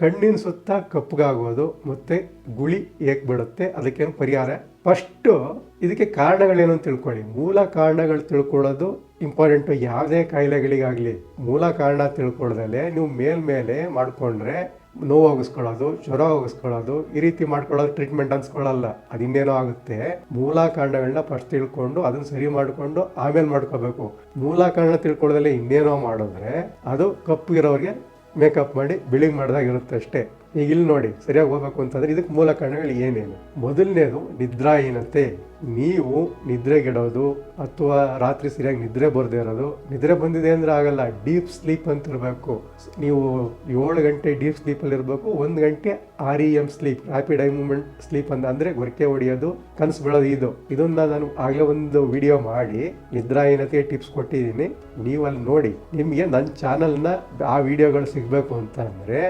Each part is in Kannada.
ಕಣ್ಣಿನ ಸುತ್ತ ಕಪ್ಪಗಾಗೋದು, ಮತ್ತೆ ಗುಳಿ ಏಕ್ ಬಿಡುತ್ತೆ, ಅದಕ್ಕೇನು ಪರಿಹಾರ? ಫಸ್ಟು ಇದಕ್ಕೆ ಕಾರಣಗಳೇನು ತಿಳ್ಕೊಳ್ಳಿ. ಮೂಲ ಕಾರಣಗಳು ತಿಳ್ಕೊಳ್ಳೋದು ಇಂಪಾರ್ಟೆಂಟು ಯಾವುದೇ ಕಾಯಿಲೆಗಳಿಗಾಗಲಿ ಮೂಲ ಕಾರಣ ತಿಳ್ಕೊಳ್ದಲೆ ನೀವು ಮೇಲ್ಮೇಲೆ ಮಾಡ್ಕೊಂಡ್ರೆ ನೋವು ಹೋಗಿಸ್ಕೊಳ್ಳೋದು, ಜ್ವರ ಹೋಗಿಸ್ಕೊಳ್ಳೋದು, ಈ ರೀತಿ ಮಾಡ್ಕೊಳ್ಳೋದು ಟ್ರೀಟ್ಮೆಂಟ್ ಅನ್ಸ್ಕೊಳ್ಳಲ್ಲ. ಅದಿನ್ನೇನೋ ಆಗುತ್ತೆ. ಮೂಲ ಕಾರಣಗಳನ್ನ ಫಸ್ಟ್ ತಿಳ್ಕೊಂಡು ಅದನ್ನ ಸರಿ ಮಾಡಿಕೊಂಡು ಆಮೇಲೆ ಮಾಡ್ಕೋಬೇಕು. ಮೂಲ ಕಾರಣ ತಿಳ್ಕೊಳ್ಳೋದಲ್ಲೇ ಇನ್ನೇನೋ ಮಾಡಿದ್ರೆ ಅದು ಕಪ್ಪು ಇರೋರಿಗೆ ಮೇಕಪ್ ಮಾಡಿ ಬಿಳಿಗೆ ಮಾಡಿದಾಗಿರುತ್ತೆ ಅಷ್ಟೇ. ಈಗ ಇಲ್ಲಿ ನೋಡಿ, ಸರಿಯಾಗಿ ಹೋಗ್ಬೇಕು ಅಂತಂದ್ರೆ ಇದಕ್ಕೆ ಮೂಲ ಕಾರಣಗಳು ಏನೇನು? ಮೊದಲನೇದು ನಿದ್ರಾಹೀನತೆ. ನೀವು ನಿದ್ರೆಗೆಡೋದು ಅಥವಾ ರಾತ್ರಿ ಸರಿಯಾಗಿ ನಿದ್ರೆ ಬರದೇ ಇರೋದು. ನಿದ್ರೆ ಬಂದಿದೆ ಅಂದ್ರೆ ಆಗಲ್ಲ, ಡೀಪ್ ಸ್ಲೀಪ್ ಅಂತ ಇರಬೇಕು. ನೀವು ಏಳು ಗಂಟೆ ಡೀಪ್ ಸ್ಲೀಪಲ್ಲಿ ಇರಬೇಕು, ಒಂದು ಗಂಟೆ R E M sleep rapid eye movement sleep ಅಂತ ಅಂದರೆ ಗೊರಕೆ ಹೊಡೆಯೋದು, ಕನಸು ಬೆಳೋದು ಇದು. ಇದನ್ನ ನಾನು ಆಗಲೇ ಒಂದು ವಿಡಿಯೋ ಮಾಡಿ, ನಿದ್ರಾಹೀನತೆ ಟಿಪ್ಸ್ ಕೊಟ್ಟಿದ್ದೀನಿ. ನೀವು ಅಲ್ಲಿ ನೋಡಿ, ನಿಮಗೆ ನನ್ನ ಚಾನಲ್ನ ಆ ವಿಡಿಯೋಗಳು ಸಿಗಬೇಕು ಅಂತ ಅಂದರೆ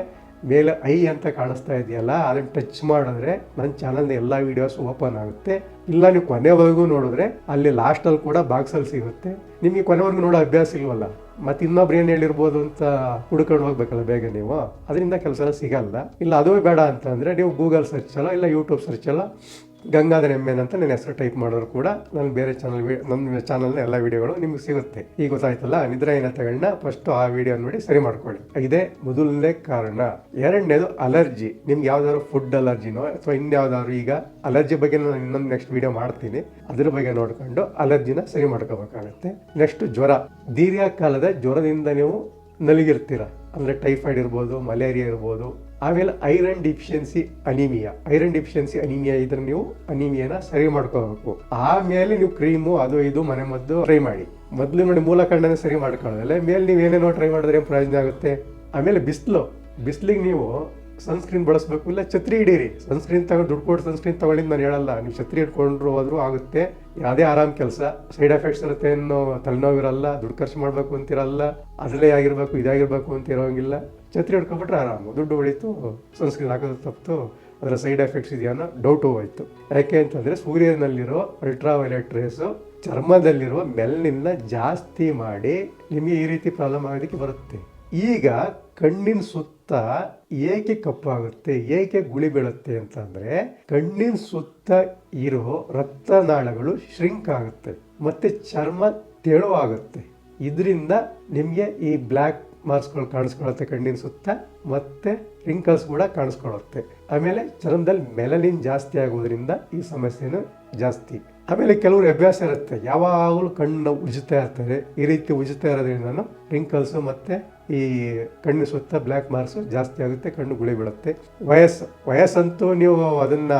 ಮೇಲೆ ಐ ಅಂತ ಕಾಣಿಸ್ತಾ ಇದೆಯಲ್ಲ, ಅದನ್ನು ಟಚ್ ಮಾಡಿದ್ರೆ ನನ್ನ ಚಾನಲ್ನ ಎಲ್ಲ ವೀಡಿಯೋಸ್ ಓಪನ್ ಆಗುತ್ತೆ. ಇಲ್ಲ, ನೀವು ಕೊನೆವರೆಗೂ ನೋಡಿದ್ರೆ ಅಲ್ಲಿ ಲಾಸ್ಟಲ್ಲಿ ಕೂಡ ಬಾಕ್ಸಲ್ಲಿ ಸಿಗುತ್ತೆ. ನಿಮಗೆ ಕೊನೆವರೆಗೂ ನೋಡೋ ಅಭ್ಯಾಸ ಇಲ್ವಲ್ಲ? ಮತ್ತೆ ಇನ್ನೊಬ್ರು ಏನು ಹೇಳಿರ್ಬೋದು ಅಂತ ಹುಡ್ಕೊಂಡು ಹೋಗ್ಬೇಕಲ್ಲ ಬೇಗ ನೀವು? ಅದರಿಂದ ಕೆಲಸ ಸಿಗಲ್ಲ. ಇಲ್ಲ, ಅದು ಬೇಡ ಅಂತಂದರೆ ನೀವು ಗೂಗಲ್ ಸರ್ಚ್ ಅಲ್ಲ, ಇಲ್ಲ ಯೂಟ್ಯೂಬ್ ಸರ್ಚ್ ಅಲ್ಲ. ಗಂಗಾಧರ್ ಎಂ ಅಂತ ನನ್ನ ಹೆಸರು ಟೈಪ್ ಮಾಡಿದ್ರು ಕೂಡ. ನಾನು ಬೇರೆ ಚಾನಲ್ ನನ್ನ ಚಾನಲ್ನ ಎಲ್ಲ ವಿಡಿಯೋಗಳು ನಿಮ್ಗೆ ಸಿಗುತ್ತೆ. ಈಗ ಗೊತ್ತಾಯ್ತಲ್ಲ ನಿದ್ರಾಹೀನತೆಗಳನ್ನ ಫಸ್ಟ್ ಆ ವಿಡಿಯೋ ನೋಡಿ ಸರಿ ಮಾಡ್ಕೊಳ್ಳಿ. ಇದೇ ಮೊದಲನೇ ಕಾರಣ. ಎರಡನೇದು ಅಲರ್ಜಿ ನಿಮ್ಗೆ ಯಾವ್ದಾದ್ರು ಫುಡ್ ಅಲರ್ಜಿನೋ ಅಥವಾ ಇನ್ಯಾವ್ದಾದ್ರು ಈಗ ಅಲರ್ಜಿ ಬಗ್ಗೆ ನಾನು ಇನ್ನೊಂದು ನೆಕ್ಸ್ಟ್ ವಿಡಿಯೋ ಮಾಡ್ತೀನಿ. ಅದ್ರ ಬಗ್ಗೆ ನೋಡ್ಕೊಂಡು ಅಲರ್ಜಿನ ಸರಿ ಮಾಡ್ಕೋಬೇಕಾಗತ್ತೆ. ನೆಕ್ಸ್ಟ್ ಜ್ವರ. ದೀರ್ಘಕಾಲದ ಜ್ವರದಿಂದ ನೀವು ನಲಿಗಿರ್ತೀರ. ಅಂದರೆ ಟೈಫಾಯ್ಡ್ ಇರ್ಬೋದು ಮಲೇರಿಯಾ ಇರ್ಬೋದು ಆಮೇಲೆ iron deficiency anaemia. Iron deficiency anaemia ಇದ್ರೆ ನೀವು ಅನಿಮಿಯಾನ ಸರಿ ಮಾಡ್ಕೋಬೇಕು ಆಮೇಲೆ ನೀವು ಕ್ರೀಮು ಅದು ಇದು ಮನೆ ಮದ್ದು ಟ್ರೈ ಮಾಡಿ. ಮೊದಲು ನೋಡಿ ಮೂಲ ಕಾರಣನೇ ಸರಿ ಮಾಡ್ಕೊಳ್ಳೋದಲ್ಲ, ಮೇಲೆ ನೀವು ಏನೇನೋ ಟ್ರೈ ಮಾಡಿದ್ರೆ ಪ್ರಯೋಜನ ಆಗುತ್ತೆ? ಆಮೇಲೆ ಬಿಸಿಲು. ಬಿಸಿಲಿಗೆ ನೀವು ಸನ್ಸ್ಕ್ರೀನ್ ಬಳಸಬೇಕು. ಇಲ್ಲ, ಛತ್ರಿ ಹಿಡೀರಿ. ಸನ್ಸ್ಕ್ರೀನ್ ತಗೊಂಡು, ದುಡ್ಡು ಕೊಟ್ಟು ಸನ್ಸ್ಕ್ರೀನ್ ತಗೊಳ್ಳಿ ನಾನು ಹೇಳಲ್ಲ. ನೀವು ಛತ್ರಿ ಹಿಡ್ಕೊಂಡ್ರು ಹೋದ್ರೂ ಆಗುತ್ತೆ. ಯಾವುದೇ ಆರಾಮ್ ಕೆಲಸ. ಸೈಡ್ ಎಫೆಕ್ಟ್ಸ್ ಇರುತ್ತೆ ಏನೋ? ತಲೆನೋವು ಇರಲ್ಲ, ದುಡ್ಡು ಖರ್ಚು ಮಾಡಬೇಕು ಅಂತಿರಲ್ಲ. ಅದರಲ್ಲೇ ಆಗಿರಬೇಕು, ಇದಾಗಿರಬೇಕು ಅಂತ ಇರೋಂಗಿಲ್ಲ ಛತ್ರಿ ಹಿಡ್ಕೊಂಬಿಟ್ರೆ ಆರಾಮು. ದುಡ್ಡು ಉಳಿತು ಸನ್ಸ್ಕ್ರೀನ್ ಹಾಕೋದು ತಪ್ಪಿತು ಅದರ ಸೈಡ್ ಎಫೆಕ್ಟ್ಸ್ ಇದೆಯಾ ಅನ್ನೋ ಡೌಟು ಹೋಯ್ತು. ಯಾಕೆ ಅಂತಂದರೆ ಸೂರ್ಯನಲ್ಲಿರೋ ಅಲ್ಟ್ರಾ ವೈಲೆಟ್ ರೇಸು ಚರ್ಮದಲ್ಲಿರುವ ಮೆಲ್ನಿಂದ ಜಾಸ್ತಿ ಮಾಡಿ ನಿಮಗೆ ಈ ರೀತಿ ಪ್ರಾಬ್ಲಮ್ ಆಗೋದಕ್ಕೆ ಬರುತ್ತೆ. ಈಗ ಕಣ್ಣಿನ ಸುತ್ತ ಏಕೆ ಕಪ್ಪಾಗುತ್ತೆ, ಏಕೆ ಗುಳಿ ಬೀಳುತ್ತೆ ಅಂತಂದರೆ ಕಣ್ಣಿನ ಸುತ್ತ ಇರೋ ರಕ್ತನಾಳಗಳು ಶ್ರಿಂಕ್ ಆಗುತ್ತೆ, ಮತ್ತೆ ಚರ್ಮ ತೆಳುವಾಗುತ್ತೆ ಇದರಿಂದ ನಿಮಗೆ ಈ ಬ್ಲ್ಯಾಕ್ ಮಾರ್ಕ್ಸ್ಗಳು ಕಾಣಿಸ್ಕೊಳ್ಳುತ್ತೆ ಕಣ್ಣಿನ ಸುತ್ತ, ಮತ್ತೆ ರಿಂಕಲ್ಸ್ ಕೂಡ ಕಾಣಿಸ್ಕೊಳ್ಳುತ್ತೆ ಆಮೇಲೆ ಚರ್ಮದಲ್ಲಿ ಮೆಲಲಿನ್ ಜಾಸ್ತಿ ಆಗೋದ್ರಿಂದ ಈ ಸಮಸ್ಯೆನೂ ಜಾಸ್ತಿ. ಆಮೇಲೆ ಕೆಲವರು ಅಭ್ಯಾಸ ಇರುತ್ತೆ. ಯಾವಾಗಲೂ ಕಣ್ಣು ಉಜ್ತಾ ಇರ್ತಾರೆ ಈ ರೀತಿ ಉಜ್ತಾ ಇರೋದ್ರಿಂದ ರಿಂಕಲ್ಸು ಮತ್ತೆ ಈ ಕಣ್ಣು ಸುತ್ತ ಬ್ಲ್ಯಾಕ್ ಮಾರ್ಕ್ಸ್ ಜಾಸ್ತಿ ಆಗುತ್ತೆ, ಕಣ್ಣು ಗುಳಿ ಬೀಳುತ್ತೆ. ವಯಸ್ಸು, ವಯಸ್ಸಂತೂ ನೀವು ಅದನ್ನ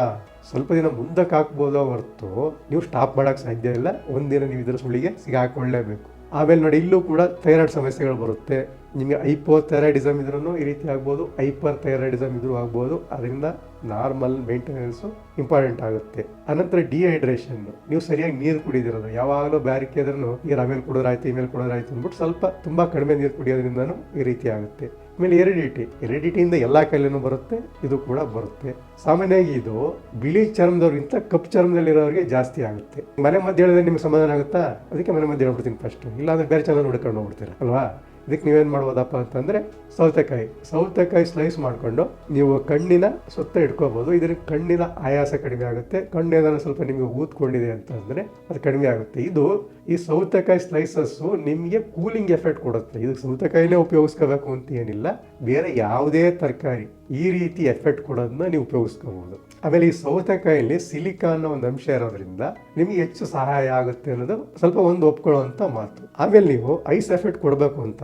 ಸ್ವಲ್ಪ ದಿನ ಮುಂದಕ್ಕೆ ಹಾಕ್ಬೋದೋ ಹೊರತು ನೀವು ಸ್ಟಾಪ್ ಮಾಡೋಕ್ಕೆ ಸಾಧ್ಯ ಇಲ್ಲ. ಒಂದಿನ ನೀವು ಇದರ ಸುಳಿಗೆ ಸಿಗಾಕೊಳ್ಳೇಬೇಕು ಆಮೇಲೆ ನೋಡಿ, ಇಲ್ಲೂ ಕೂಡ ಥೈರಾಯ್ಡ್ ಸಮಸ್ಯೆಗಳು ಬರುತ್ತೆ. ನಿಮಗೆ ಐಪೋ ಥೈರಾಯ್ಡಿಸಮ್ ಇದ್ರೂ ಈ ರೀತಿ ಆಗ್ಬೋದು ಹೈಪರ್ ಥೈರಾಯ್ಡಿಸಮ್ ಇದ್ರೂ ಆಗ್ಬೋದು. ಅದರಿಂದ ನಾರ್ಮಲ್ ಮೇಂಟೆನೆನ್ಸು ಇಂಪಾರ್ಟೆಂಟ್ ಆಗುತ್ತೆ. ಅನಂತರ ಡಿಹೈಡ್ರೇಷನ್ ನೀವು ಸರಿಯಾಗಿ ನೀರು ಕುಡಿದಿರೋದು. ಯಾವಾಗಲೂ ಬ್ಯಾರಿಕೆ ಆದ್ರೂ ನೀರು ಆಮೇಲೆ ಕುಡಿದ್ರಾಯ್ತು ಇಮೇಲೆ ಕುಡಿದ್ರಾಯ್ತು ಅಂದ್ಬಿಟ್ಟು ಸ್ವಲ್ಪ ತುಂಬ ಕಡಿಮೆ ನೀರು ಕುಡಿಯೋದ್ರಿಂದನೂ ಈ ರೀತಿ ಆಗುತ್ತೆ. ಆಮೇಲೆ ಎರಿಡಿಟಿ ಎರಿಡಿಟಿಯಿಂದ ಎಲ್ಲ ಕಾಯಿಲೆನೂ ಬರುತ್ತೆ, ಇದು ಕೂಡ ಬರುತ್ತೆ. ಸಾಮಾನ್ಯವಾಗಿ ಇದು ಬಿಳಿ ಚರ್ಮದವ್ರಿಗಿಂತ ಕಪ್ಪು ಚರ್ಮದಲ್ಲಿರೋರಿಗೆ ಜಾಸ್ತಿ ಆಗುತ್ತೆ. ಮನೆ ಮದ್ದು ಹೇಳಿದ್ರೆ ನಿಮ್ಗೆ ಸಮಾಧಾನ ಆಗುತ್ತಾ? ಅದಕ್ಕೆ ಮನೆ ಮದ್ದು ಹೇಳ್ಬಿಡ್ತೀನಿ ಫಸ್ಟ್ ಇಲ್ಲಾಂದ್ರೆ ಬೇರೆ ಚಾನಲ್ ಹುಡ್ಕೊಂಡು ಹೋಗ್ಬಿಡ್ತೀರ? ಅಲ್ವಾ? ಇದಕ್ಕೆ ನೀವೇನು ಮಾಡ್ಬೋದಪ್ಪ ಅಂತಂದರೆ ಸೌತೆಕಾಯಿ. ಸೌತೆಕಾಯಿ ಸ್ಲೈಸ್ ಮಾಡಿಕೊಂಡು ನೀವು ಕಣ್ಣಿನ ಸುತ್ತ ಇಟ್ಕೋಬೋದು. ಇದರಿಂದ ಕಣ್ಣಿನ ಆಯಾಸ ಕಡಿಮೆ ಆಗುತ್ತೆ. ಕಣ್ಣು ಏನಾದ್ರು ಸ್ವಲ್ಪ ನಿಮಗೆ ಊದ್ಕೊಂಡಿದೆ ಅಂತಂದರೆ ಅದು ಕಡಿಮೆ ಆಗುತ್ತೆ. ಇದು ಈ ಸೌತೆಕಾಯಿ ಸ್ಲೈಸಸ್ಸು ನಿಮಗೆ ಕೂಲಿಂಗ್ ಎಫೆಕ್ಟ್ ಕೊಡುತ್ತೆ. ಇದು ಸೌತೆಕಾಯಿನೇ ಉಪಯೋಗಿಸ್ಕೋಬೇಕು ಅಂತ ಏನಿಲ್ಲ. ಬೇರೆ ಯಾವುದೇ ತರಕಾರಿ ಈ ರೀತಿ ಎಫೆಕ್ಟ್ ಕೊಡೋದನ್ನ ನೀವು ಉಪಯೋಗಿಸ್ಕೋಬಹುದು ಆಮೇಲೆ ಈ ಸೌತೆಕಾಯಲ್ಲಿ ಸಿಲಿಕಾ ಅನ್ನೋ ಒಂದು ಅಂಶ ಇರೋದ್ರಿಂದ ನಿಮಗೆ ಹೆಚ್ಚು ಸಹಾಯ ಆಗುತ್ತೆ ಅನ್ನೋದು ಸ್ವಲ್ಪ ಒಂದು ಒಪ್ಕೊಳ್ಳುವಂಥ ಮಾತು. ಆಮೇಲೆ ನೀವು ಐಸ್ ಎಫೆಕ್ಟ್ ಕೊಡಬೇಕು ಅಂತ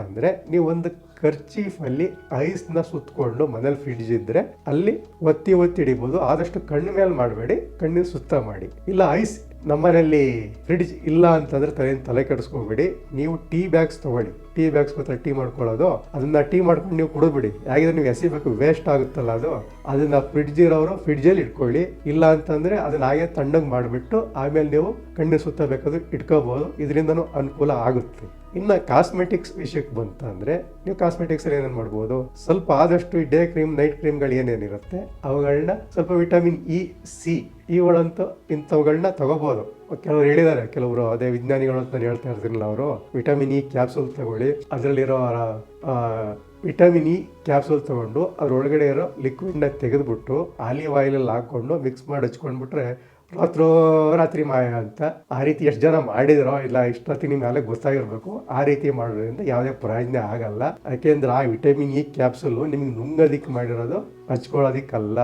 ನೀವು ಒಂದು ಖರ್ಚೀಫಲ್ಲಿ ಐಸ್ನ ಸುತ್ತಕೊಂಡು ಮನೇಲಿ ಫ್ರಿಡ್ಜ್ ಇದ್ದರೆ ಅಲ್ಲಿ ಒತ್ತಿ ಒತ್ತಿ ಹಿಡಿಬೋದು, ಆದಷ್ಟು ಕಣ್ಣು ಮೇಲೆ ಮಾಡಬೇಡಿ, ಕಣ್ಣಿನ ಸುತ್ತ ಮಾಡಿ. ಇಲ್ಲ ಐಸ್ ನಮ್ಮನೇಲಿ ಫ್ರಿಡ್ಜ್ ಇಲ್ಲ ಅಂತಂದ್ರೆ ತಲೆ ತಲೆ ಕೆಡಿಸ್ಕೋಬೇಡಿ, ನೀವು ಟೀ ಬ್ಯಾಗ್ಸ್ ತಗೊಳ್ಳಿ. ಟೀ ಬ್ಯಾಗ್ಸ್ ಗೊತ್ತಾ ಟೀ ಮಾಡ್ಕೊಳ್ಳೋದು? ಅದನ್ನ ಟೀ ಮಾಡ್ಕೊಂಡು ನೀವು ಕುಡಿದ್ಬಿಡಿ. ಯಾಕಿದ್ರೆ ನೀವು ಎಸಿಬೇಕು ವೇಸ್ಟ್ ಆಗುತ್ತಲ್ಲ ಅದು. ಅದನ್ನ ಫ್ರಿಡ್ಜ್ ಇರೋರು ಫ್ರಿಡ್ಜಲ್ಲಿ ಇಟ್ಕೊಳ್ಳಿ. ಇಲ್ಲ ಅಂತಂದ್ರೆ ಅದನ್ನ ಹಾಗೆ ತಣ್ಣಗೆ ಮಾಡಿಬಿಟ್ಟು ಆಮೇಲೆ ನೀವು ಕಣ್ಣಿನ ಸುತ್ತ ಬೇಕಾದ್ರೂ ಇಟ್ಕೋಬಹುದು ಇದರಿಂದನೂ ಅನುಕೂಲ ಆಗುತ್ತೆ. ಇನ್ನು ಕಾಸ್ಮೆಟಿಕ್ಸ್ ವಿಷಯಕ್ಕೆ ಬಂತ ಅಂದ್ರೆ ನೀವು ಕಾಸ್ಮೆಟಿಕ್ಸ್ ಏನೇನು ಮಾಡ್ಬೋದು? ಸ್ವಲ್ಪ ಆದಷ್ಟು ಡೇ ಕ್ರೀಮ್ ನೈಟ್ ಕ್ರೀಮ್ಗಳು ಏನೇನಿರುತ್ತೆ ಅವುಗಳನ್ನ ಸ್ವಲ್ಪ ವಿಟಮಿನ್ ಇ ಸಿ ಇವುಗಳಂತೂ ಇಂಥವುಗಳನ್ನ ತಗೋಬೋದು. ಕೆಲವರು ಹೇಳಿದ್ದಾರೆ ಕೆಲವರು ಅದೇ ವಿಜ್ಞಾನಿಗಳು ಅಂತ ನಾನು ಹೇಳ್ತಾ ಇರ್ತೀನಿ ಅವರು ವಿಟಮಿನ್ ಇ ಕ್ಯಾಪ್ಸೂಲ್ ತಗೊಳ್ಳಿ, ಅದರಲ್ಲಿರೋ ವಿಟಮಿನ್ ಇ ಕ್ಯಾಪ್ಸೂಲ್ ತಗೊಂಡು ಅದ್ರೊಳಗಡೆ ಇರೋ ಲಿಕ್ವಿಡ್ನ ತೆಗೆದುಬಿಟ್ಟು ಆಲಿವ್ ಆಯಿಲಲ್ಲಿ ಹಾಕ್ಕೊಂಡು ಮಿಕ್ಸ್ ಮಾಡಿ ಹಚ್ಕೊಂಡ್ಬಿಟ್ರೆ ರಾತ್ರೋ ರಾತ್ರಿ ಮಾಯ ಅಂತ. ಆ ರೀತಿ ಎಷ್ಟು ಜನ ಮಾಡಿದ್ರೋ ಇಲ್ಲ ಇಷ್ಟೊತ್ತಿಗೆ ನಿಮ್ಮ ಮೇಲೆ ಗೊತ್ತಾಗಿರ್ಬೇಕು. ಆ ರೀತಿ ಮಾಡೋದ್ರಿಂದ ಯಾವುದೇ ಪ್ರಯೋಜನ ಆಗಲ್ಲ. ಯಾಕೆಂದ್ರೆ ಆ ವಿಟಮಿನ್ ಇ ಕ್ಯಾಪ್ಸುಲು ನಿಮ್ಗೆ ನುಂಗೋದಿಕ್ಕೆ ಮಾಡಿರೋದು ಹಚ್ಕೊಳ್ಳೋದಿಕ್ಕಲ್ಲ.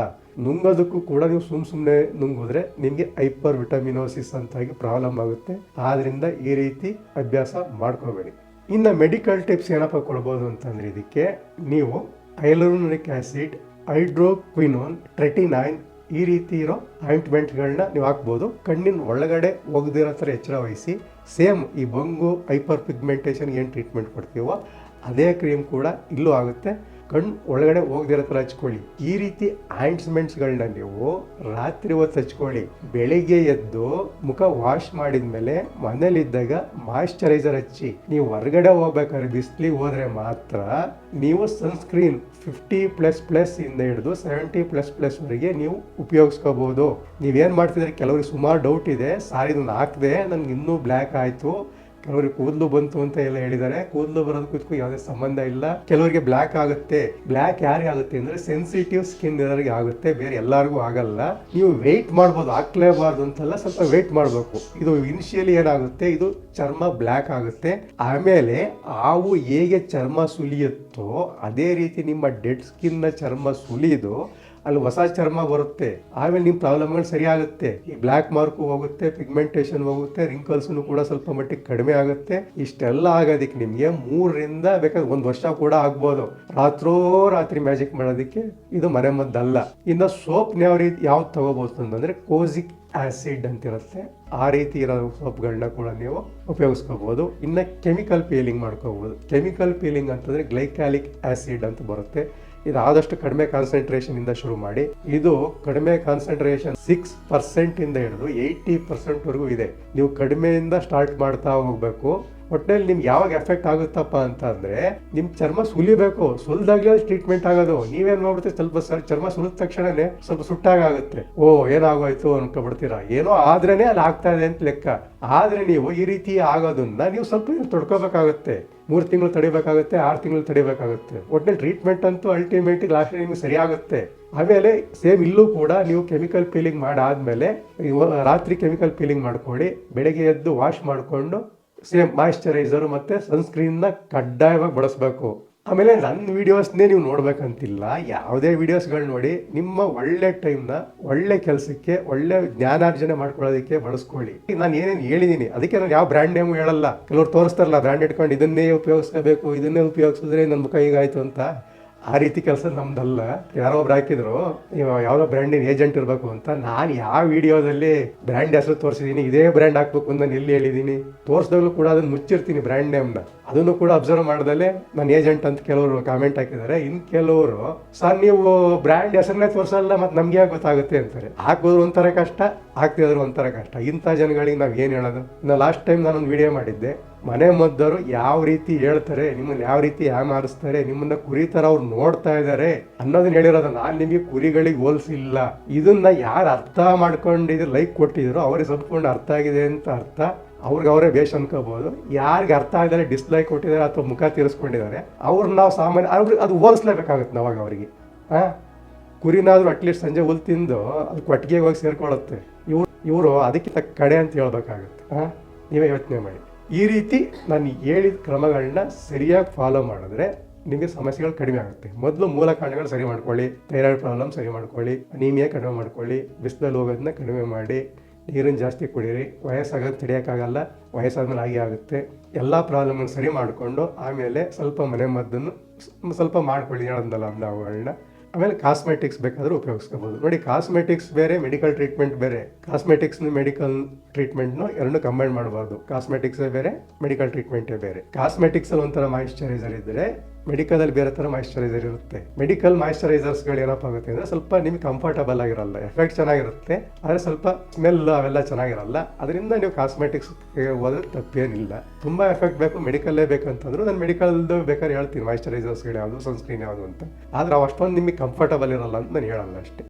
ನುಂಗೋದಕ್ಕೂ ಕೂಡ ನೀವು ಸುಮ್ ಸುಮ್ಮನೆ ನುಂಗಿದ್ರೆ ನಿಮಗೆ ಹೈಪರ್ ವಿಟಮಿನೋಸಿಸ್ ಅಂತಾಗಿ ಪ್ರಾಬ್ಲಮ್ ಆಗುತ್ತೆ. ಆದ್ರಿಂದ ಈ ರೀತಿ ಅಭ್ಯಾಸ ಮಾಡ್ಕೋಬೇಡಿ. ಇನ್ನು ಮೆಡಿಕಲ್ ಟಿಪ್ಸ್ ಏನಪ್ಪ ಕೊಡ್ಬೋದು ಅಂತಂದ್ರೆ ಇದಕ್ಕೆ ನೀವು ಹೈಲೂರಿನಿಕ್ ಆಸಿಡ್, ಹೈಡ್ರೋಕ್ವಿನೋನ್, ಟ್ರೆಟಿನೈನ್ ಈ ರೀತಿ ಇರೋ ಆಯಿಂಟ್ಮೆಂಟ್ಗಳನ್ನ ನೀವು ಹಾಕ್ಬೋದು. ಕಣ್ಣಿನ ಒಳಗಡೆ ಹೋಗದಿರೋ ಥರ ಎಚ್ಚರ ವಹಿಸಿ. ಸೇಮ್ ಈ ಬಂಗು, ಹೈಪರ್ ಪಿಗ್ಮೆಂಟೇಷನ್ ಏನು ಟ್ರೀಟ್ಮೆಂಟ್ ಕೊಡ್ತೀವೋ, ಅದೇ ಕ್ರೀಮ್ ಕೂಡ ಇಲ್ಲೂ ಆಗುತ್ತೆ. ಕಣ್ಣು ಒಳಗಡೆ ಹೋಗದಿರೋ ಥರ ಹಚ್ಕೊಳ್ಳಿ. ಈ ರೀತಿ ಆಯಿಂಟ್ಸ್ಮೆಂಟ್ಸ್ಗಳನ್ನ ನೀವು ರಾತ್ರಿ ಹೊತ್ತು ಹಚ್ಕೊಳ್ಳಿ. ಬೆಳಿಗ್ಗೆ ಎದ್ದು ಮುಖ ವಾಶ್ ಮಾಡಿದ್ಮೇಲೆ ಮನೇಲಿದ್ದಾಗ ಮಾಯಿಶ್ಚರೈಸರ್ ಹಚ್ಚಿ. ನೀವು ಹೊರಗಡೆ ಹೋಗ್ಬೇಕಾದ್ರೆ ಬಿಸಿಲಿಗೆ ಹೋದ್ರೆ ಮಾತ್ರ ನೀವು ಸನ್ಸ್ಕ್ರೀನ್ ಫಿಫ್ಟಿ ಪ್ಲಸ್ ಪ್ಲಸ್ ಇಂದ ಹಿಡಿದು ಸೆವೆಂಟಿ ಪ್ಲಸ್ ಪ್ಲಸ್ ವರೆಗೆ ನೀವು ಉಪಯೋಗಿಸ್ಕೋಬಹುದು ನೀವೇನು ಮಾಡ್ತಿದ್ರೆ ಕೆಲವರಿಗೆ ಸುಮಾರು ಡೌಟ್ ಇದೆ. ಸಾರಿ ಇದನ್ನ ಹಾಕಿದೆ ನನ್ಗೆ ಇನ್ನೂ ಬ್ಲ್ಯಾಕ್ ಆಯಿತು. ಕೆಲವರಿಗೆ ಕೂದಲು ಬಂತು ಅಂತ ಎಲ್ಲ ಹೇಳಿದ್ದಾರೆ. ಕೂದಲು ಬರೋದಕ್ಕೂ ಯಾವುದೇ ಸಂಬಂಧ ಇಲ್ಲ. ಕೆಲವರಿಗೆ ಬ್ಲ್ಯಾಕ್ ಆಗುತ್ತೆ. ಬ್ಲ್ಯಾಕ್ ಯಾರಿಗೆ ಆಗುತ್ತೆ ಅಂದ್ರೆ ಸೆನ್ಸಿಟಿವ್ ಸ್ಕಿನ್ ಇರೋರಿಗೆ ಆಗುತ್ತೆ. ಬೇರೆ ಎಲ್ಲರಿಗೂ ಆಗಲ್ಲ. ನೀವು ವೆಯ್ಟ್ ಮಾಡ್ಬೋದು, ಹಾಕ್ಲೇಬಾರ್ದು ಅಂತೆಲ್ಲ ಸ್ವಲ್ಪ ವೆಯ್ಟ್ ಮಾಡಬೇಕು. ಇದು ಇನಿಷಿಯಲಿ ಏನಾಗುತ್ತೆ? ಇದು ಚರ್ಮ ಬ್ಲ್ಯಾಕ್ ಆಗುತ್ತೆ. ಆಮೇಲೆ ಹಾವು ಹೇಗೆ ಚರ್ಮ ಸುಲಿಯುತ್ತೋ, ಅದೇ ರೀತಿ ನಿಮ್ಮ ಡೆಡ್ ಸ್ಕಿನ್ನ ಚರ್ಮ ಸುಲಿದು ಅಲ್ಲಿ ಹೊಸ ಚರ್ಮ ಬರುತ್ತೆ. ಆಮೇಲೆ ನಿಮ್ಮ ಪ್ರಾಬ್ಲಮ್ಗಳು ಸರಿಯಾಗುತ್ತೆ. ಈ ಬ್ಲ್ಯಾಕ್ ಮಾರ್ಕು ಹೋಗುತ್ತೆ, ಪಿಗ್ಮೆಂಟೇಷನ್ ಹೋಗುತ್ತೆ ರಿಂಕಲ್ಸ್ನು ಕೂಡ ಸ್ವಲ್ಪ ಮಟ್ಟಿಗೆ ಕಡಿಮೆ ಆಗುತ್ತೆ. ಇಷ್ಟೆಲ್ಲ ಆಗೋದಕ್ಕೆ ನಿಮಗೆ ಮೂರರಿಂದ ಬೇಕಾದ್ರೆ ಒಂದು ವರ್ಷ ಕೂಡ ಆಗ್ಬೋದು. ರಾತ್ರೋ ರಾತ್ರಿ ಮ್ಯಾಜಿಕ್ ಮಾಡೋದಕ್ಕೆ ಇದು ಮನೆ ಮದ್ದಲ್ಲ ಇನ್ನು ಸೋಪ್ ಯಾವ ರೀತಿ, ಯಾವ್ದು ತಗೋಬಹುದು ಅಂತಂದ್ರೆ ಕೋಸಿಕ್ ಆಸಿಡ್ ಅಂತಿರುತ್ತೆ. ಆ ರೀತಿ ಇರೋ ಸೋಪ್ಗಳನ್ನ ಕೂಡ ನೀವು ಉಪಯೋಗಿಸ್ಕೋಬಹುದು ಇನ್ನು ಕೆಮಿಕಲ್ ಪೀಲಿಂಗ್ ಮಾಡ್ಕೋಬಹುದು ಕೆಮಿಕಲ್ ಪೀಲಿಂಗ್ ಅಂತಂದ್ರೆ ಗ್ಲೈಕ್ಯಾಲಿಕ್ ಆಸಿಡ್ ಅಂತ ಬರುತ್ತೆ. ಇದು ಆದಷ್ಟು ಕಡಿಮೆ ಕಾನ್ಸಂಟ್ರೇಷನ್ ಇಂದ ಶುರು ಮಾಡಿ, ಇದು ಕಡಿಮೆ ಕಾನ್ಸಂಟ್ರೇಷನ್ ಸಿಕ್ಸ್ ಪರ್ಸೆಂಟ್ ಇಂದ ಹಿಡಿದು ಏಯ್ಟಿ ಪರ್ಸೆಂಟ್ ವರೆಗೂ ಇದೆ. ನೀವು ಕಡಿಮೆಯಿಂದ ಸ್ಟಾರ್ಟ್ ಮಾಡ್ತಾ ಹೋಗ್ಬೇಕು. ಒಟ್ಟಿನಲ್ಲಿ ನಿಮ್ಗೆ ಯಾವಾಗ ಎಫೆಕ್ಟ್ ಆಗುತ್ತಪ್ಪ ಅಂತ ಅಂದ್ರೆ ನಿಮ್ ಚರ್ಮ ಸುಲಿಬೇಕು, ಸುಲ್ದಾಗ್ಲೇ ಟ್ರೀಟ್ಮೆಂಟ್ ಆಗೋದು. ನೀವೇನ್ ಮಾಡ್ಬಿಡ್ತೀವಿ ಸ್ವಲ್ಪ ಸರ್, ಚರ್ಮ ಸುಲಿದ ತಕ್ಷಣನೇ ಸ್ವಲ್ಪ ಸುಟ್ಟಾಗುತ್ತೆ ಓ, ಏನಾಗೋಯ್ತು ಅನ್ಕೊಬಿಡ್ತೀರಾ ಏನೋ ಆದ್ರೇನೆ ಅಲ್ಲಿ ಆಗ್ತಾ ಇದೆ ಅಂತ ಲೆಕ್ಕ. ಆದ್ರೆ ನೀವು ಈ ರೀತಿ ಆಗೋದನ್ನ ನೀವು ಸ್ವಲ್ಪ ತೊಡ್ಕೋಬೇಕಾಗುತ್ತೆ. ಮೂರು ತಿಂಗಳು ತಡಿಬೇಕಾಗುತ್ತೆ, ಆರು ತಿಂಗಳು ತಡಿಬೇಕಾಗುತ್ತೆ. ಒಟ್ಟಿನಲ್ಲಿ ಟ್ರೀಟ್ಮೆಂಟ್ ಅಂತೂ ಅಲ್ಟಿಮೇಟ್ ಲಾಸ್ಟ್ ನಿಮ್ಗೆ ಸರಿಯಾಗುತ್ತೆ. ಆಮೇಲೆ ಸೇಮ್ ಇಲ್ಲೂ ಕೂಡ ನೀವು ಕೆಮಿಕಲ್ ಪೀಲಿಂಗ್ ಮಾಡಾದ್ಮೇಲೆ ರಾತ್ರಿ ಕೆಮಿಕಲ್ ಪೀಲಿಂಗ್ ಮಾಡ್ಕೊಳ್ಳಿ, ಬೆಳಗ್ಗೆ ಎದ್ದು ವಾಶ್ ಮಾಡಿಕೊಂಡು ಸೇಮ್ ಮಾಯಿಶ್ಚರೈಸರ್ ಮತ್ತು ಸನ್ಸ್ಕ್ರೀನ್ನ ಕಡ್ಡಾಯವಾಗಿ ಬಳಸಬೇಕು. ಆಮೇಲೆ ನನ್ನ ವೀಡಿಯೋಸ್ನೇ ನೀವು ನೋಡಬೇಕಂತಿಲ್ಲ, ಯಾವುದೇ ವೀಡಿಯೋಸ್ಗಳು ನೋಡಿ, ನಿಮ್ಮ ಒಳ್ಳೆ ಟೈಮ್ನ ಒಳ್ಳೆ ಕೆಲಸಕ್ಕೆ, ಒಳ್ಳೆ ಜ್ಞಾನಾರ್ಜನೆ ಮಾಡ್ಕೊಳ್ಳೋದಕ್ಕೆ ಬಳಸ್ಕೊಳ್ಳಿ. ನಾನು ಏನೇನು ಹೇಳಿದ್ದೀನಿ ಅದಕ್ಕೆ ನಾನು ಯಾವ ಬ್ರ್ಯಾಂಡ್ ನೇಮು ಹೇಳಲ್ಲ. ಕೆಲವ್ರು ತೋರಿಸ್ತಾರಲ್ಲ ಬ್ರ್ಯಾಂಡ್ ಇಟ್ಕೊಂಡು ಇದನ್ನೇ ಉಪಯೋಗಿಸ್ಕೋಬೇಕು, ಇದನ್ನೇ ಉಪಯೋಗಿಸಿದ್ರೆ ನನ್ನ ಮುಖ ಹೀಗಾಯಿತು ಅಂತ. ಆ ರೀತಿ ಕೆಲಸ ನಮ್ದಲ್ಲ. ಯಾರೋ ಒಬ್ರು ಹಾಕಿದ್ರು ಯಾವ್ದೋ ಬ್ರ್ಯಾಂಡಿನ ಏಜೆಂಟ್ ಇರಬೇಕು ಅಂತ ನಾನು ಯಾವ ವಿಡಿಯೋದಲ್ಲಿ ಬ್ರ್ಯಾಂಡ್ ಹೆಸರು ತೋರಿಸಿದ್ದೀನಿ ಇದೇ ಬ್ರ್ಯಾಂಡ್ ಹಾಕ್ಬೇಕು ಅಂತ ನಾನು ಎಲ್ಲಿ ಹೇಳಿದ್ದೀನಿ ತೋರಿಸಿದಾಗಲೂ ಕೂಡ ಅದನ್ನ ಮುಚ್ಚಿರ್ತೀನಿ ಬ್ರ್ಯಾಂಡ್ ನೇಮ್ನ ಅದನ್ನು ಕೂಡ ಅಬ್ಸರ್ವ್ ಮಾಡ್ದಲೆ ನಾನು ಏಜೆಂಟ್ ಅಂತ ಕೆಲವರು ಕಾಮೆಂಟ್ ಹಾಕಿದ್ದಾರೆ. ಇನ್ನು ಕೆಲವರು, ಸರ್, ನೀವು ಬ್ರ್ಯಾಂಡ್ ಹೆಸರನ್ನೇ ತೋರಿಸಲ್ಲ ಮತ್ತೆ ನಮ್ಗೆ ಯಾಕೆ ಗೊತ್ತಾಗುತ್ತೆ? ಅಂತಾರೆ. ಹಾಕೋದ್ರು ಒಂಥರ ಕಷ್ಟ ಹಾಕ್ತಿದ್ರು ಒಂಥರ ಕಷ್ಟ. ಇಂಥ ಜನಗಳಿಗೆ ನಾವು ಏನು ಹೇಳೋದು? ನಾನು ಲಾಸ್ಟ್ ಟೈಮ್ ನಾನೊಂದು ವಿಡಿಯೋ ಮಾಡಿದ್ದೆ. ಮನೆ ಮದ್ದವರು ಯಾವ ರೀತಿ ಹೇಳ್ತಾರೆ, ನಿಮ್ಮನ್ನ ಯಾವ ರೀತಿ ಯಾಮಾರಿಸ್ತಾರೆ ನಿಮ್ಮನ್ನ ಕುರಿ ಥರ ಅವ್ರು ನೋಡ್ತಾ ಇದ್ದಾರೆ ಅನ್ನೋದನ್ನ ಹೇಳಿರೋದು ನಾನು ನಿಮಗೆ ಕುರಿಗಳಿಗೆ ಹೋಲಿಸಿಲ್ಲ. ಇದನ್ನ ಯಾರು ಅರ್ಥ ಮಾಡ್ಕೊಂಡಿದ್ರು ಲೈಕ್ ಕೊಟ್ಟಿದ್ರು, ಅವ್ರಿಗೆ ಸ್ವಲ್ಪಕೊಂಡು ಅರ್ಥ ಆಗಿದೆ ಅಂತ ಅರ್ಥ. ಅವ್ರಿಗೆ ಅವರೇ ಬೇಷ್ ಅನ್ಕೋಬಹುದು. ಯಾರಿಗೆ ಅರ್ಥ ಆಗದೆ ಡಿಸ್ಲೈಕ್ ಕೊಟ್ಟಿದ್ದಾರೆ ಅಥವಾ ಮುಖ ತೀರಿಸ್ಕೊಂಡಿದ್ದಾರೆ, ಅವ್ರನ್ನ ನಾವು ಸಾಮಾನ್ಯ ಅವ್ರಿಗೆ ಅದು ಹೋಲಿಸ್ಲೇಬೇಕಾಗುತ್ತೆ ನಾವಾಗ ಅವರಿಗೆ. ಹಾಂ ಕುರಿನಾದ್ರೂ ಅಟ್ಲೀಸ್ಟ್ ಸಂಜೆ ಹುಲ್ ತಿಂದು ಅದು ಕೊಟ್ಟಿಗೆಗೆ ಹೋಗಿ ಸೇರ್ಕೊಳ್ಳುತ್ತೆ. ಇವ್ರು ಇವರು ಅದಕ್ಕಿಂತ ಕಡೆ ಅಂತ ಹೇಳ್ಬೇಕಾಗುತ್ತೆ. ಹಾಂ ನೀವೇ ಯೋಚನೆ ಮಾಡಿ. ಈ ರೀತಿ ನಾನು ಹೇಳಿದ ಕ್ರಮಗಳನ್ನ ಸರಿಯಾಗಿ ಫಾಲೋ ಮಾಡಿದ್ರೆ ನಿಮಗೆ ಸಮಸ್ಯೆಗಳು ಕಡಿಮೆ ಆಗುತ್ತೆ. ಮೊದಲು ಮೂಲ ಕಾರಣಗಳು ಸರಿ ಮಾಡ್ಕೊಳ್ಳಿ. ಥೈರಾಯ್ಡ್ ಪ್ರಾಬ್ಲಮ್ ಸರಿ ಮಾಡ್ಕೊಳ್ಳಿ. ಅನೀಮಿಯಾ ಕಡಿಮೆ ಮಾಡ್ಕೊಳ್ಳಿ. ಬಿಸಿಲಲ್ಲಿ ಹೋಗೋದನ್ನ ಕಡಿಮೆ ಮಾಡಿ. ನೀರನ್ನು ಜಾಸ್ತಿ ಕುಡೀರಿ. ವಯಸ್ಸಾಗೋದು ತಡಿಯೋಕ್ಕಾಗಲ್ಲ ವಯಸ್ಸಾದ್ಮೇಲೆ ಹಾಗೆ ಆಗುತ್ತೆ. ಎಲ್ಲ ಪ್ರಾಬ್ಲಮ್ನ ಸರಿ ಮಾಡಿಕೊಂಡು ಆಮೇಲೆ ಸ್ವಲ್ಪ ಮನೆ ಮದ್ದನ್ನು ಸ್ವಲ್ಪ ಮಾಡ್ಕೊಳ್ಳಿ ಹೇಳಂದಲ್ಲ ಅವುಗಳನ್ನ ಆಮೇಲೆ ಕಾಸ್ಮೆಟಿಕ್ಸ್ ಬೇಕಾದರೂ ಉಪಯೋಗಿಸ್ಕೋಬೋದು. ನೋಡಿ ಕಾಸ್ಮೆಟಿಕ್ಸ್ ಬೇರೆ ಮೆಡಿಕಲ್ ಟ್ರೀಟ್ಮೆಂಟ್ ಬೇರೆ. ಕಾಸ್ಮೆಟಿಕ್ಸ್ನ ಮೆಡಿಕಲ್ ಟ್ರೀಟ್ಮೆಂಟ್ನು ಎರಡು ಕಂಬೈನ್ ಮಾಡಬಾರ್ದು. ಕಾಸ್ಮೆಟಿಕ್ಸೇ ಬೇರೆ ಮೆಡಿಕಲ್ ಟ್ರೀಟ್ಮೆಂಟೇ ಬೇರೆ. ಕಾಸ್ಮೆಟಿಕ್ಸಲ್ಲಿ ಒಂಥರ ಮಾಯಿಶ್ಚರೈಸರ್ ಇದ್ದರೆ ಮೆಡಿಕಲಲ್ಲಿ ಬೇರೆ ಥರ ಮಾಯಿಶ್ಚರೈಸರ್ ಇರುತ್ತೆ. ಮೆಡಿಕಲ್ ಮಾಯಿಶ್ಚರೈಸರ್ಸ್ಗಳು ಏನಪ್ಪ ಆಗುತ್ತೆ ಅಂದರೆ ಸ್ವಲ್ಪ ನಿಮ್ಗೆ ಕಂಫರ್ಟಬಲ್ ಆಗಿರಲ್ಲ ಎಫೆಕ್ಟ್ ಚೆನ್ನಾಗಿರುತ್ತೆ, ಆದರೆ ಸ್ವಲ್ಪ ಸ್ಮೆಲ್ ಅವೆಲ್ಲ ಚೆನ್ನಾಗಿರಲ್ಲ. ಅದರಿಂದ ನೀವು ಕಾಸ್ಮೆಟಿಕ್ಸ್ ಹೋದ್ರೆ ತಪ್ಪೇನಿಲ್ಲ. ತುಂಬ ಎಫೆಕ್ಟ್ ಬೇಕು, ಮೆಡಿಕಲ್ಲೇ ಬೇಕಂತಂದ್ರು ನಾನು ಮೆಡಿಕಲ್ದು ಬೇಕಾದ್ರೆ ಹೇಳ್ತೀನಿ ಮಾಯಿಶ್ಚರೈಸರ್ಸ್ಗಳು ಯಾವುದು ಸನ್ಸ್ಕ್ರೀನ್ ಯಾವುದು ಅಂತ. ಆದರೆ ಅವು ಅಷ್ಟೊಂದು ನಿಮಗೆ ಕಂಫರ್ಟಬಲ್ ಇರಲ್ಲ ಅಂತ ನಾನು ಹೇಳಲ್ಲ ಅಷ್ಟೇ.